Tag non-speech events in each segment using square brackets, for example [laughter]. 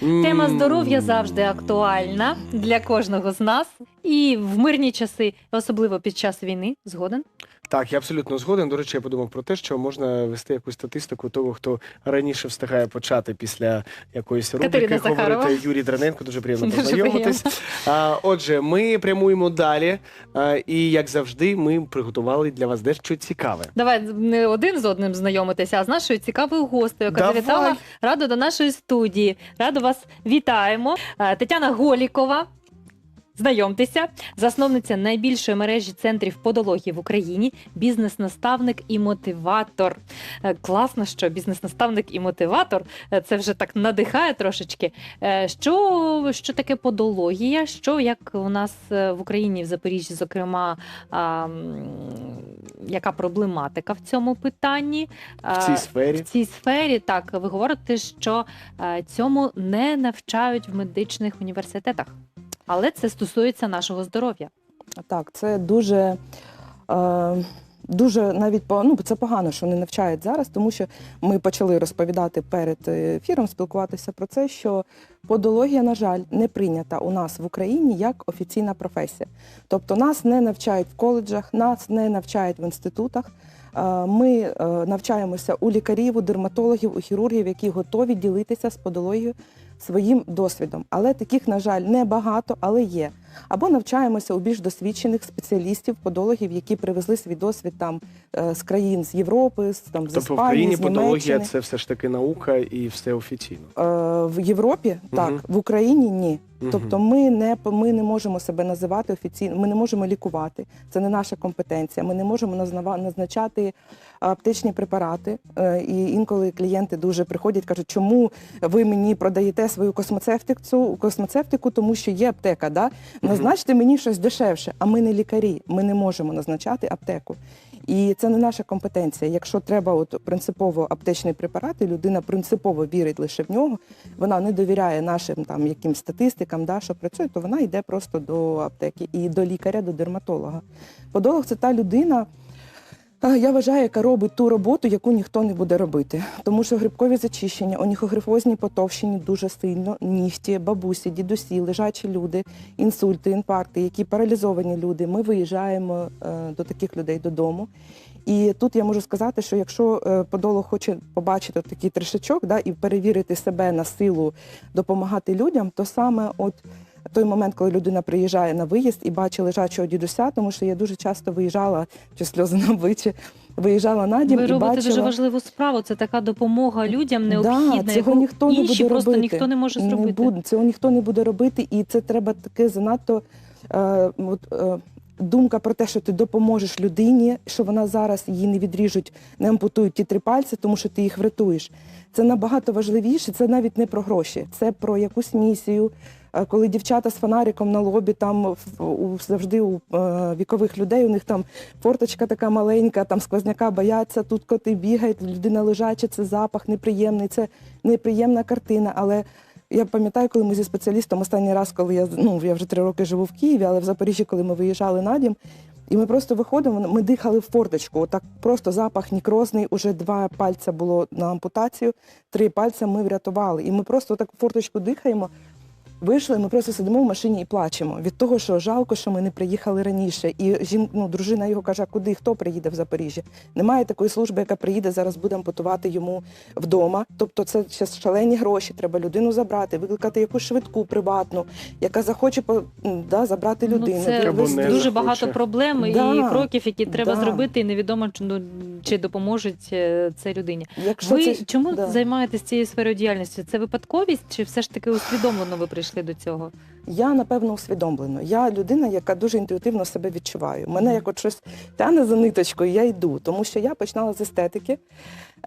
Тема здоров'я завжди актуальна для кожного з нас. І в мирні часи, особливо під час війни, згоден. Так, я абсолютно згоден. До речі, я подумав про те, що можна вести якусь статистику того, хто раніше встигає почати після якоїсь рубрики говорити Юрій Дрененко. Дуже приємно Дуже познайомитись. А, отже, ми прямуємо далі. А, і як завжди, ми приготували для вас дещо цікаве. Давай не один з одним знайомитися, а з нашою цікавою гостею, яка завітала радо до нашої студії. Радо вас вітаємо. Е, Тетяна Голікова. Знайомтеся, засновниця найбільшої мережі центрів подології в Україні, бізнес-наставник і мотиватор. Е, Класно, що бізнес-наставник і мотиватор Е, це вже так надихає трошечки. Е, Що, що таке подологія? Що як у нас в Україні, в Запоріжжі, зокрема, а, яка проблематика в цьому питанні? В цій сфері. В цій сфері так ви говорите, що цьому не навчають в медичних університетах, але це стосується нашого здоров'я. Так, це дуже. Е, Дуже навіть ну, це погано, що не навчають зараз, тому що ми почали розповідати перед ефіром, спілкуватися про це, що подологія, на жаль, не прийнята у нас в Україні як офіційна професія. Тобто нас не навчають в коледжах, нас не навчають в інститутах. Е, Ми е, навчаємося у лікарів, у дерматологів, у хірургів, які готові ділитися з подологією своїм досвідом. Але таких, на жаль, небагато, але є. Або навчаємося у більш досвідчених спеціалістів, подологів, які привезли свій досвід там е, з країн з Європи, з там з Тобто в Україні з подологія це все ж таки наука і все офіційно. Е, В Європі так, в Україні ні. Тобто ми не ми не можемо себе називати офіційно, ми не можемо лікувати. Це не наша компетенція. Ми не можемо назначати аптечні препарати. Е, І інколи клієнти дуже приходять, кажуть, чому ви мені продаєте свою космоцевтику, космоцевтику, тому що є аптека. Да? Назначте мені щось дешевше, а ми не лікарі. Ми не можемо назначати аптеку. І це не наша компетенція. Якщо треба от принципово аптечний препарат, і людина принципово вірить лише в нього, вона не довіряє нашим там якимсь статистикам, да, що працює, то вона йде просто до аптеки і до лікаря, до дерматолога. Подолог це та людина. Я вважаю, яка робить ту роботу, яку ніхто не буде робити. Тому що грибкові зачищення, оніхогрифозні потовщені дуже сильно, нігті, бабусі, дідусі, лежачі люди, інсульти, інфаркти, які паралізовані люди. Ми виїжджаємо е, до таких людей додому. І тут я можу сказати, що якщо е, подолог хоче побачити такий трішечок да, і перевірити себе на силу допомагати людям, то саме от той момент, коли людина приїжджає на виїзд і бачить лежачого дідуся, тому що я дуже часто виїжджала, чи сльози на обличчі, виїжджала на дім Ви і робите бачила... дуже важливу справу. Це така допомога людям Да, необхідна, цього яку ніхто не буде просто робити. ніхто не може Не буде, цього ніхто не буде робити, і це треба таке занадто е, от, е, думка про те, що ти допоможеш людині, що вона зараз її не відріжуть, не ампутують ті три пальці, тому що ти їх врятуєш. Це набагато важливіше. Це навіть не про гроші, це про якусь місію. Е, Коли дівчата з фонариком на лобі, там у, завжди у е, вікових людей у них там форточка така маленька, там сквозняка бояться, тут коти бігають, людина лежача, це запах неприємний, це неприємна картина. Але я пам'ятаю, коли ми зі спеціалістом останній раз, коли я ну я вже три роки живу в Києві, але в Запоріжжі, коли ми виїжджали на дім, і ми просто виходимо, ми дихали в форточку. Отак просто запах нікрозний, уже два пальця було на ампутацію, три пальця ми врятували. І ми просто так в форточку дихаємо. Вийшли, ми просто сидимо в машині і плачемо від того, що жалко, що ми не приїхали раніше. І жін, ну, дружина його каже, куди хто приїде в Запоріжжя? Немає такої служби, яка приїде зараз, буде ампутувати йому вдома. Тобто це ще шалені гроші. Треба людину забрати, викликати якусь швидку приватну, яка захоче по- да, забрати людину. Ну, це Або дуже захоче. багато проблем Да, і кроків, які треба да. зробити, і невідомо чи, ну, чи допоможуть е, це людині. Якщо Ви це чому да. займаєтесь цією сферою діяльності? Це випадковість, чи все ж таки усвідомлено ви прийшли до цього? Я напевно усвідомлено. Я людина, яка дуже інтуїтивно себе відчуваю. Мене як от щось тягне за ниточкою, я йду, тому що я починала з естетики.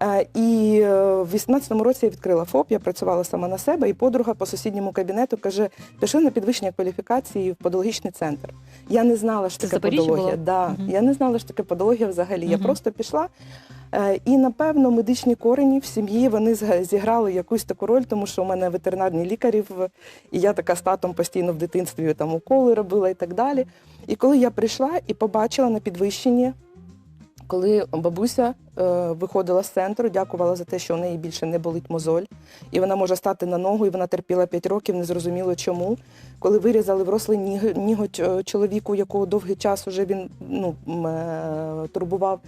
Е, І е, в 18-му році я відкрила ФОП, я працювала сама на себе, і подруга по сусідньому кабінету каже: пішли на підвищення кваліфікації в подологічний центр. Я не знала, що Це таке Запоріжжі подологія. Да. Мгм. Я не знала, що таке подологія взагалі. Я просто пішла. Е, І напевно медичні корені в сім'ї вони зіграли якусь таку роль, тому що у мене ветеринарні лікарі, і я така з татом постійно в дитинстві там уколи робила і так далі. І коли я прийшла і побачила на підвищенні Коли бабуся е, виходила з центру, дякувала за те, що у неї більше не болить мозоль, і вона може стати на ногу, і вона терпіла 5 років, не зрозуміло чому. Коли вирізали врослий ніг- ніготь е, чоловіку, якого довгий час уже він ну, е, турбував.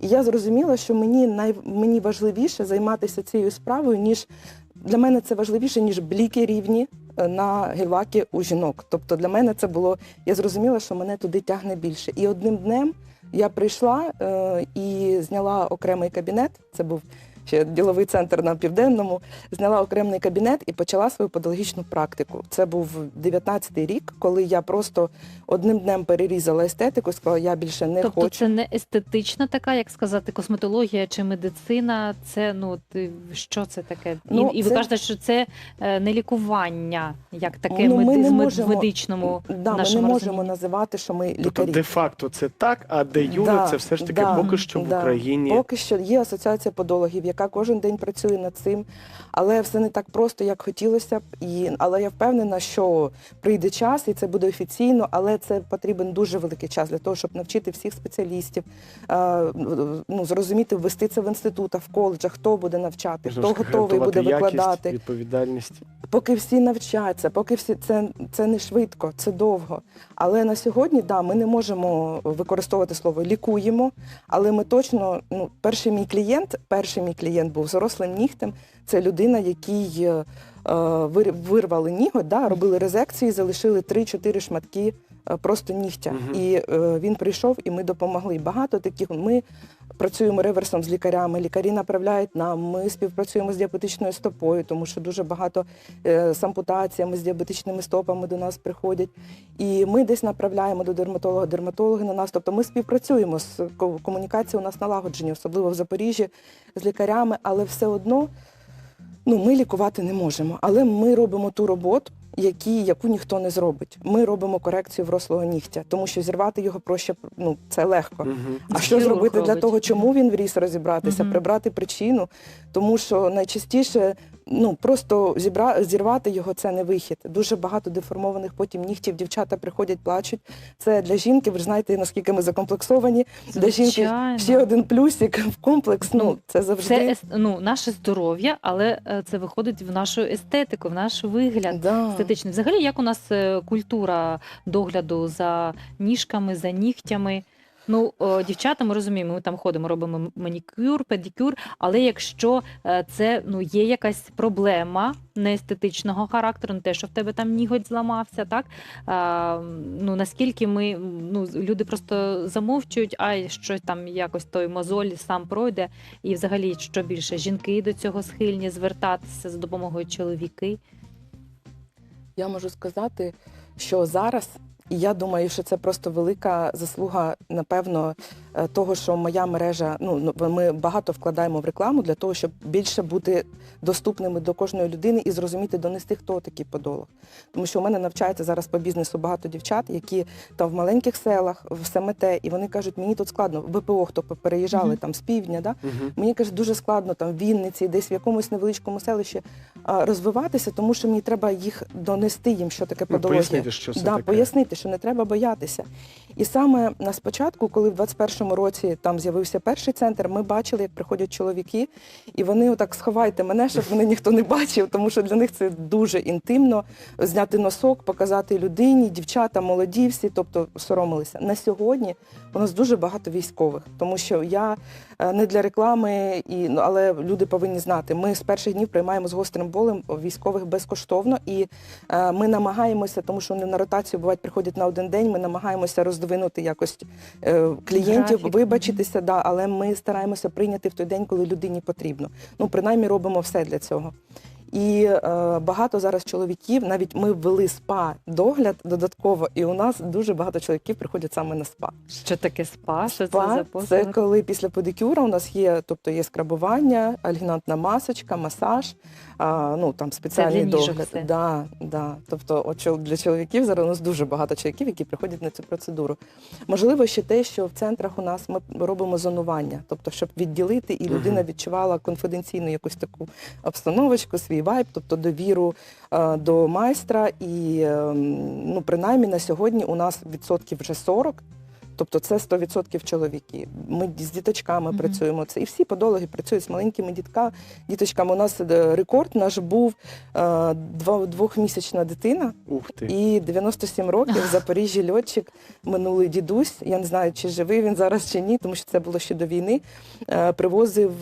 І я зрозуміла, що мені най, мені важливіше займатися цією справою, ніж для мене це важливіше, ніж бліки рівні е, на гелаки у жінок. Тобто для мене це було, я зрозуміла, що мене туди тягне більше. І одним днем я прийшла е, і зняла окремий кабінет. Це був ще діловий центр на південному. Зняла окремий кабінет і почала свою подологічну практику. Це був 19-й рік, коли я просто одним днем перерізала естетику, сказала, я більше не тобто хочу. це не естетична така, як сказати, косметологія чи медицина. Це ну ти що це таке? Ну, і, і ви кажете, що це е, не лікування, як таке Ну, ми меди- не в можемо- медичному Да, ми не можемо називати, що ми Тобто, де-факто це так, а де юре Да, це все ж таки да, поки що в. Україні. Поки що є асоціація подологів, яка кожен день працює над цим, але все не так просто, як хотілося б. І, але я впевнена, що прийде час, і це буде офіційно, але це потрібен дуже великий час для того, щоб навчити всіх спеціалістів, е, ну, зрозуміти, ввести це в інститутах, в коледжах, хто буде навчати, хто готовий буде якість, викладати. відповідальність. Поки всі навчаться, поки всі це, це не швидко, це довго. Але на сьогодні да, ми не можемо використовувати слово лікуємо, але ми точно, ну, перший мій клієнт, перший мій клієнт був з рослим нігтем. Це людина, якій е, е, вирвали ніготь, да, робили резекції, залишили 3-4 шматки е, просто нігтя. Мгм. І е, він прийшов, і ми допомогли. Багато таких ми працюємо реверсом з лікарями. Лікарі направляють нам. Ми співпрацюємо з діабетичною стопою, тому що дуже багато е, з ампутаціями, з діабетичними стопами до нас приходять. І ми десь направляємо до дерматолога, дерматологи на нас. Тобто ми співпрацюємо з ко- комунікація у нас налагоджені, особливо в Запоріжжі з лікарями, але все одно ну, ми лікувати не можемо. Але ми робимо ту роботу, які, яку ніхто не зробить. Ми робимо корекцію врослого нігтя, тому що зірвати його проще ну, це легко. Угу. А що Хірург зробити для того, чому він вріс розібратися, угу. прибрати причину, тому що найчастіше ну просто зібра... зірвати його це не вихід. Дуже багато деформованих потім нігтів. Дівчата приходять, плачуть. Це для жінки. Ви ж знаєте, наскільки ми закомплексовані. Для жінки Звичайно. ще один плюсик в комплекс. Ну це завжди Це ес- ну, наше здоров'я, але е, це виходить в нашу естетику, в наш вигляд. да. естетичний. Взагалі, як у нас е, культура догляду за ніжками, за нігтями. Ну, дівчата, ми розуміємо, ми там ходимо, робимо манікюр, педикюр, але якщо е, це ну, є якась проблема неестетичного характеру, не те, що в тебе там ніготь зламався, так? А, ну, наскільки ми, ну, люди просто замовчують, а щось там якось той мозоль сам пройде. І взагалі, що більше, жінки до цього схильні звертатися за допомогою чоловіки. Я можу сказати, що зараз, і я думаю, що це просто велика заслуга, напевно, е, того, що моя мережа, ну ну, ми багато вкладаємо в рекламу для того, щоб більше бути доступними до кожної людини і зрозуміти, донести, хто такий подолог. Тому що у мене навчається зараз по бізнесу багато дівчат, які там в маленьких селах, в СМТ, і вони кажуть, мені тут складно, ВПО, хто переїжджали Мгм. там з півдня, да? Мгм. Мені каже, дуже складно там в Вінниці, десь в якомусь невеличкому селищі розвиватися, тому що мені треба їх донести їм, що таке Ну, пояснити, що це да, таке. пояснити, що не треба боятися. І саме на спочатку, коли в 21-му році там з'явився перший центр, ми бачили, як приходять чоловіки, і вони отак сховайте мене, щоб мене ніхто не бачив, тому що для них це дуже інтимно зняти носок, показати людині, дівчата, молоді всі, тобто соромилися. На сьогодні у нас дуже багато військових, тому що я не для реклами, і ну, але люди повинні знати. Ми з перших днів приймаємо з гострим болем військових безкоштовно, і е, ми намагаємося, тому що вони на ротацію бувають приходять на один день. Ми намагаємося роздвинути якось е, клієнтів, Графік. вибачитися, да, але ми стараємося прийняти в той день, коли людині потрібно. Ну принаймні робимо все для цього. І е, багато зараз чоловіків, навіть ми ввели спа догляд додатково, і у нас дуже багато чоловіків приходять саме на спа. Що таке спа? Що це Спа за це коли після педикюра у нас є, тобто є скрабування, альгінатна масочка, масаж, а, ну там спеціальний для ніжок догляд. все. Да, да. Тобто, от для чоловіків зараз у нас дуже багато чоловіків, які приходять на цю процедуру. Можливо, ще те, що в центрах у нас ми робимо зонування, тобто, щоб відділити, і людина відчувала конфіденційну якусь таку обстановочку, свій вайб, тобто довіру е, до майстра. І ем, ну, принаймні на сьогодні у нас відсотків вже 40 Тобто це 100% чоловіки. Ми з діточками Мгм. працюємо. Це і всі подологи працюють з маленькими дітка, діточками. У нас е, рекорд наш був е, двохмісячна дитина. Ух ти. І 97 років в Запоріжжі льотчик, минулий дідусь. Я не знаю, чи живий він зараз чи ні, тому що це було ще до війни. е, Привозив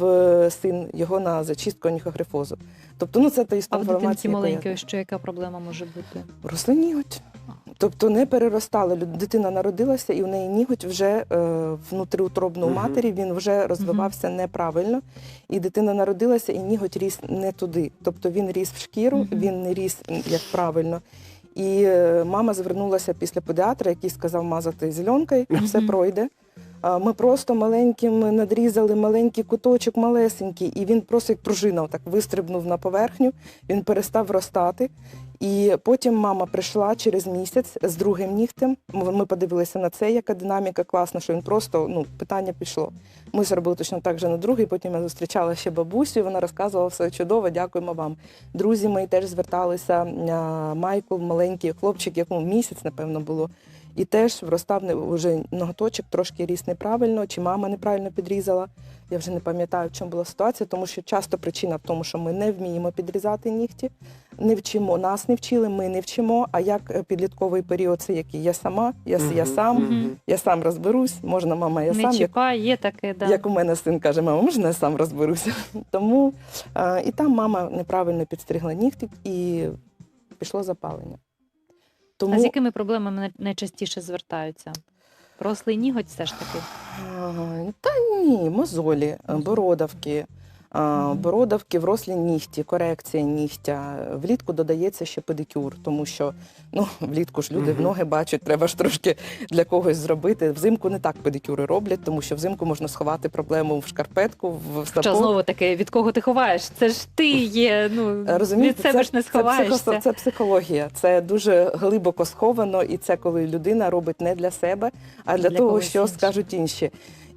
син його на зачистку оніхогрифозу. Тобто, ну це та А історія в інформація. я маленької, що яка проблема може бути? Росли ніготь. Тобто не переростали. Дитина народилася, і у неї ніготь вже е, внутріутробно у матері, він вже розвивався неправильно. І дитина народилася, і ніготь ріс не туди. Тобто він ріс в шкіру, він не ріс як правильно. І е, мама звернулася після педіатра, який сказав мазати зеленкою, все пройде. А Ми просто маленьким надрізали маленький куточок малесенький, і він просто як пружина так вистрибнув на поверхню, він перестав ростати. І потім мама прийшла через місяць з другим нігтем. Ми подивилися на це, яка динаміка класна, що він просто ну питання пішло. Ми зробили точно так же на другий. Потім я зустрічала ще бабусю. Вона розказувала все чудово. Дякуємо вам. Друзі мої теж зверталися. Майкл, маленький хлопчик, якому місяць, напевно, було. І теж вростав вже ноготочок, трошки ріс неправильно, чи мама неправильно підрізала. Я вже не пам'ятаю, в чому була ситуація, тому що часто причина в тому, що ми не вміємо підрізати нігті, не вчимо, нас не вчили, ми не вчимо. А як е, підлітковий період, це який я сама, я, я сам, мгм. я сам розберусь, можна, мама, я не сам. Як, є таке, да. як у мене син каже, мама, можна я сам розберуся? [laughs] Тому е, і там мама неправильно підстригла нігтик і пішло запалення. Тому А з якими проблемами найчастіше звертаються? Рослий ніготь все ж таки. А, Та ні, мозолі, бородавки. Бородавки, врослі нігті, корекція нігтя. Влітку додається ще педикюр, тому що ну, влітку ж люди в ноги бачать, треба ж трошки для когось зробити. Взимку не так педикюри роблять, тому що взимку можна сховати проблему в шкарпетку, в Що сапог. знову таки, від кого ти ховаєш? Це ж ти є. Ну Розумієте, від себе ж не Це, сховаєшся. психо- це психологія. Це дуже глибоко сховано, і це коли людина робить не для себе, а для, Для того, що іншого. скажуть інші.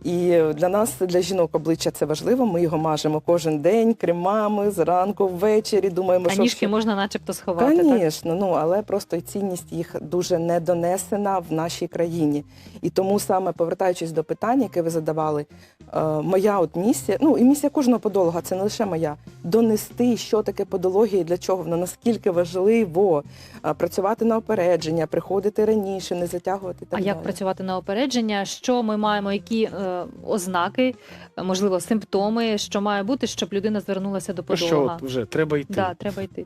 І для нас, для жінок, обличчя це важливо. Ми його мажемо кожен день, кремами, зранку, ввечері. Думаємо, а що ніжки можна начебто сховати. так? Звісно, ну але просто і цінність їх дуже недонесена в нашій країні. І тому саме повертаючись до питання, яке ви задавали, е, моя от місія, ну і місія кожного подолога, це не лише моя, донести, що таке подологія і для чого воно, наскільки важливо е, працювати на опередження, приходити раніше, не затягувати. і А Так як працювати на опередження? Що ми маємо, які е, ознаки, можливо, симптоми, що має бути, щоб людина звернулася до Ну що, вже треба йти. Да, треба йти.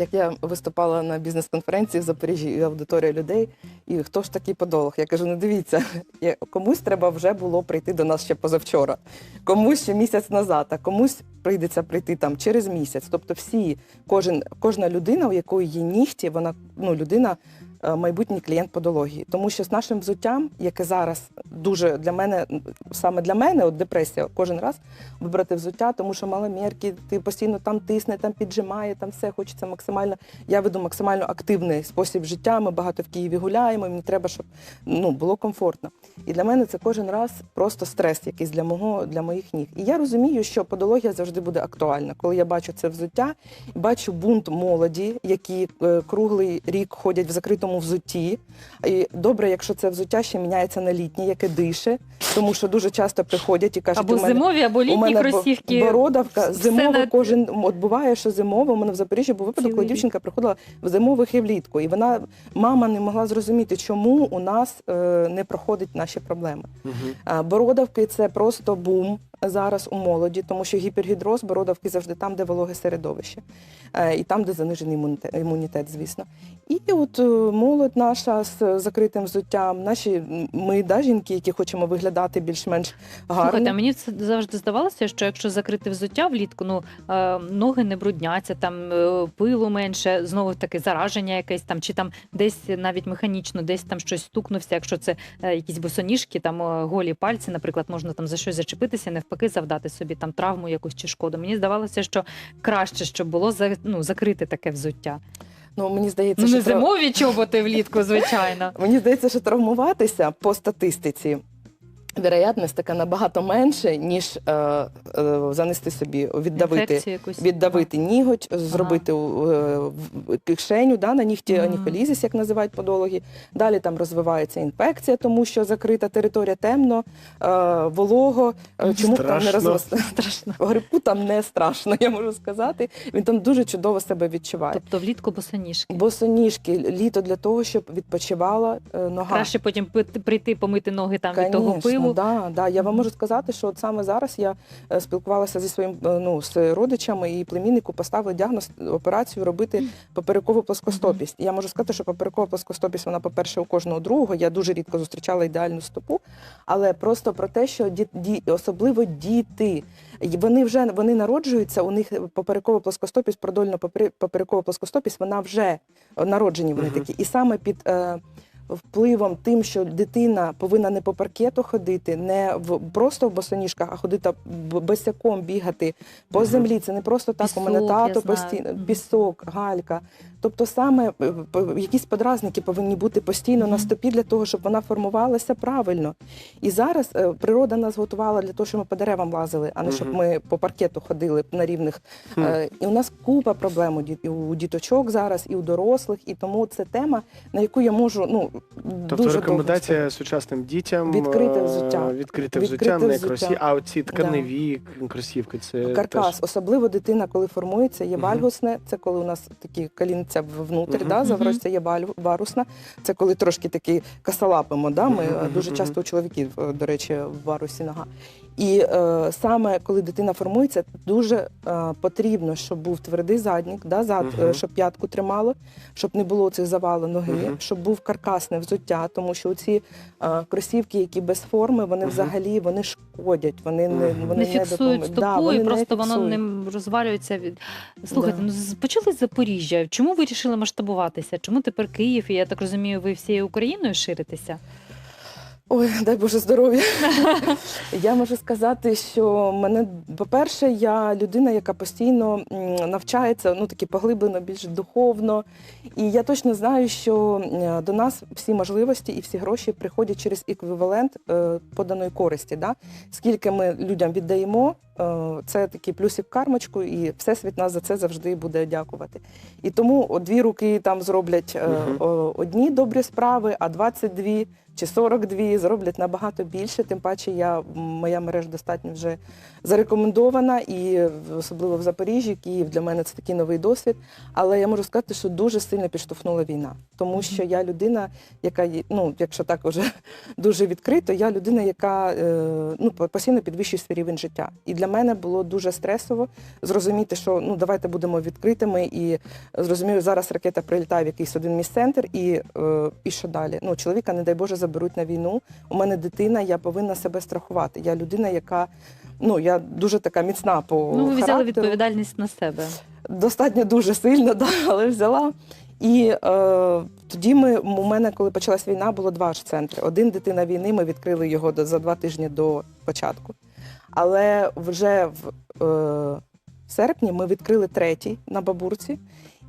Як я виступала на бізнес-конференції в Запоріжжі і аудиторія людей, і хто ж такий подолог? Я кажу: ну дивіться, [laughs] я- комусь треба вже було прийти до нас ще позавчора, комусь ще місяць назад, а комусь прийдеться прийти там через місяць. Тобто, всі, кожен, кожна людина, у якої є нігті, вона ну людина. Е, Майбутній клієнт подології, тому що з нашим взуттям, яке зараз дуже для мене, саме для мене, от депресія, кожен раз вибрати взуття, тому що маломірки, ти постійно там тисне, там піджимає, там все хочеться максимально. Я веду максимально активний спосіб життя. Ми багато в Києві гуляємо. Мені треба, щоб ну було комфортно. І для мене це кожен раз просто стрес, якийсь для мого для моїх ніг. І я розумію, що подологія завжди буде актуальна. Коли я бачу це взуття, бачу бунт молоді, які е, круглий рік ходять в закритому взутті. І добре, якщо це взуття ще міняється на літнє, яке дише, тому що дуже часто приходять і кажуть, Або у мене зимові, або у літні мене кросівки. бородавка, зимова на- кожен от буває, що зимова. У мене в Запоріжжі був випадок, коли дівчинка приходила в зимових і влітку, і вона мама не могла зрозуміти, чому у нас е, не проходять наші проблеми. А, Бородавки це просто бум зараз у молоді, тому що гіпергідроз, бородавки завжди там, де вологе середовище, Е, і там, де занижений імунітет, звісно. І от е, молодь наша з закритим взуттям, наші ми, да, жінки, які хочемо виглядати більш-менш гарно. Слухайте, мені це завжди здавалося, що якщо закрити взуття влітку, ну е, ноги не брудняться, там пилу менше, знову таки зараження якесь там, чи там десь навіть механічно, десь там щось стукнувся. Якщо це якісь босоніжки, там голі пальці, наприклад, можна там за щось зачепитися, навпаки, завдати собі там травму якусь чи шкоду. Мені здавалося, що краще, щоб було за, ну, закрити таке взуття. Ну, мені здається, Ну що не тра- зимові чоботи влітку, звичайно. [laughs] Мені здається, що травмуватися по статистиці вероятність така набагато менше, ніж е, е, занести собі, віддавити. Віддавити ніготь, зробити е, в- кишеню да, на нігті Мгм. аніхолізис, як називають подологи. Далі там розвивається інфекція, тому що закрита територія темно, е, волого. Е, Чому б там не Страшно. розвести? [laughs] Страшно. Грибку там не страшно, я можу сказати. Він там дуже чудово себе відчуває. Тобто влітку босоніжки. Босоніжки, літо для того, щоб відпочивала е, нога. Краще потім прийти помити ноги там від того Конечно, пилу. Да, да. Я вам можу сказати, що от саме зараз я е, спілкувалася зі своїм е, ну, з родичами і племіннику поставили діагноз операцію робити поперекову плоскостопість. Я можу сказати, що поперекова плоскостопість, вона, по-перше, у кожного другого. Я дуже рідко зустрічала ідеальну стопу, але просто про те, що ді, ді, особливо діти. Вони вже вони народжуються, у них поперекова плоскостопість, продольно поперекова плоскостопість, вона вже народжені вони такі. І саме під е, впливом тим, що дитина повинна не по паркету ходити, не в просто в босоніжках, а ходити босяком бігати по землі. Це не просто так. у мене тато постійно пісок, галька. Тобто саме е, якісь подразники повинні бути постійно на стопі для того, щоб вона формувалася правильно. І зараз е, природа нас готувала для того, щоб ми по деревам лазили, а не щоб ми по паркету ходили на рівних. Е, І у нас купа проблем у діточок зараз, і у дорослих, і тому це тема, на яку я можу ну Тобто дуже довго рекомендація сучасним дітям Відкрите е, взуття. відкрите взуття, не кросі, а оці тканеві кросівки. Це Каркас, теж... особливо дитина, коли формується, є вальгусне, це коли у нас такі колінця ввнутрь, Мгм. да, Мгм. є варусна, це коли трошки такі косолапимо. Да, ми Мгм, е, мгм, дуже часто у чоловіків, е, до речі, в варусі нога. І е, саме коли дитина формується, дуже е, потрібно, щоб був твердий заднік, да, зад, Мгм. е, щоб п'ятку тримало, щоб не було цих завалу ноги, Мгм. щоб був каркасне взуття, тому що ці е, кросівки, які без форми, вони взагалі вони шкодять, вони не вони не фіксують не стопу, Да, вони і не просто воно фіксують. не розвалюється від. Слухайте, Да. ну почали з Запоріжжя. Чому ви вирішили масштабуватися? Чому тепер Київ? І я так розумію, ви всією Україною ширитеся? Ой, дай Боже здоров'я. [laughs] я можу сказати, що мене, по-перше, я людина, яка постійно навчається, ну таки поглиблено, більш духовно. І я точно знаю, що до нас всі можливості і всі гроші приходять через еквівалент е, поданої користі. Да? Скільки ми людям віддаємо, е, це такий плюсик в кармочку, і всесвіт нас за це завжди буде дякувати. І тому дві руки там зроблять е, одні добрі справи, а 22 чи 42 зроблять набагато більше. Тим паче, я моя мережа достатньо вже зарекомендована, і особливо в Запоріжжі, Київ для мене це такий новий досвід. Але я можу сказати, що дуже сильно підштовхнула війна, тому що я людина, яка ну, якщо так уже [laughs] дуже відкрито, я людина, яка е, ну постійно підвищує свій рівень життя. І для мене було дуже стресово зрозуміти, що ну давайте будемо відкритими і зрозумію, зараз ракета прилітає в якийсь один міст-центр, і, е, і що далі? Ну, чоловіка, не дай Боже, заберуть на війну. У мене дитина, я повинна себе страхувати. Я людина, яка ну я дуже така міцна по ну, ви взяли відповідальність на себе. Достатньо дуже сильно, [laughs] да, але взяла. І е, тоді ми у мене, коли почалась війна, було два ж центри. Один дитина війни, ми відкрили його до, за два тижні до початку. Але вже в е, серпні ми відкрили третій на бабурці,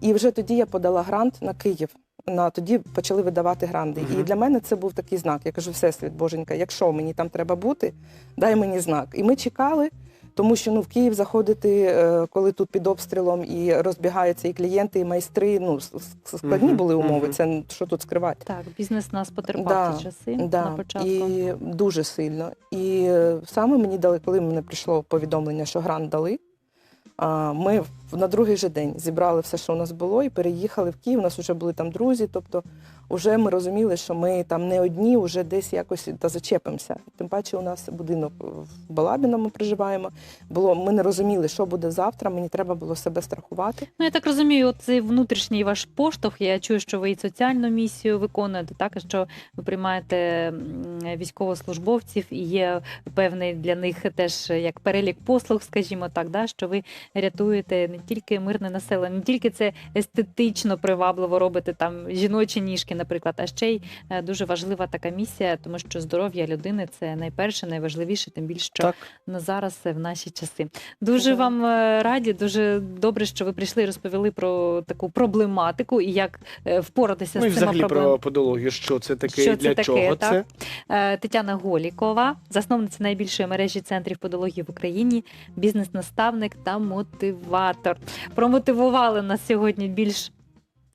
і вже тоді я подала грант на Київ. На тоді почали видавати гранди. І для мене це був такий знак. Я кажу, всесвіт, боженька, якщо мені там треба бути, дай мені знак. І ми чекали. Тому що ну в Київ заходити, е, коли тут під обстрілом і розбігаються і клієнти, і майстри. Ну складні були умови. Це що тут скривати. Так, бізнес нас потерпав Да, ці часи Да, на початку. і дуже сильно. І е, саме мені дали, коли мені прийшло повідомлення, що грант дали. Ми на другий же день зібрали все, що у нас було, і переїхали в Київ. У нас вже були там друзі. Тобто, вже ми розуміли, що ми там не одні, вже десь якось та зачепимося. Тим паче, у нас будинок в Балабіно ми проживаємо. Було ми не розуміли, що буде завтра. Мені треба було себе страхувати. Ну, я так розумію, цей внутрішній ваш поштовх. Я чую, що ви і соціальну місію виконуєте, так що ви приймаєте військовослужбовців, і є певний для них теж як перелік послуг, скажімо так, да, що ви рятуєте не тільки мирне населення, не тільки це естетично привабливо робите там жіночі ніжки, наприклад. А ще й е, дуже важлива така місія, тому що здоров'я людини це найперше, найважливіше, тим більше що Так. на зараз е, в наші часи. Дуже Так. вам е, раді, дуже добре, що ви прийшли і розповіли про таку проблематику і як впоратися Ну і з цими взагалі проблемами. про подологію, що це таке, Що і це для таке, чого так? це. Тетяна Голікова, засновниця найбільшої мережі центрів подології в Україні, бізнес-наставник та мотиватор. Промотивували нас сьогодні більш.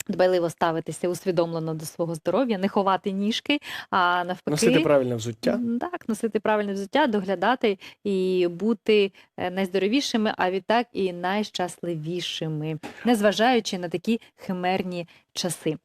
Дбайливо ставитися усвідомлено до свого здоров'я, не ховати ніжки, а навпаки Носити правильне взуття. Так, носити правильне взуття, доглядати і бути е, найздоровішими, а відтак і найщасливішими, незважаючи на такі химерні часи.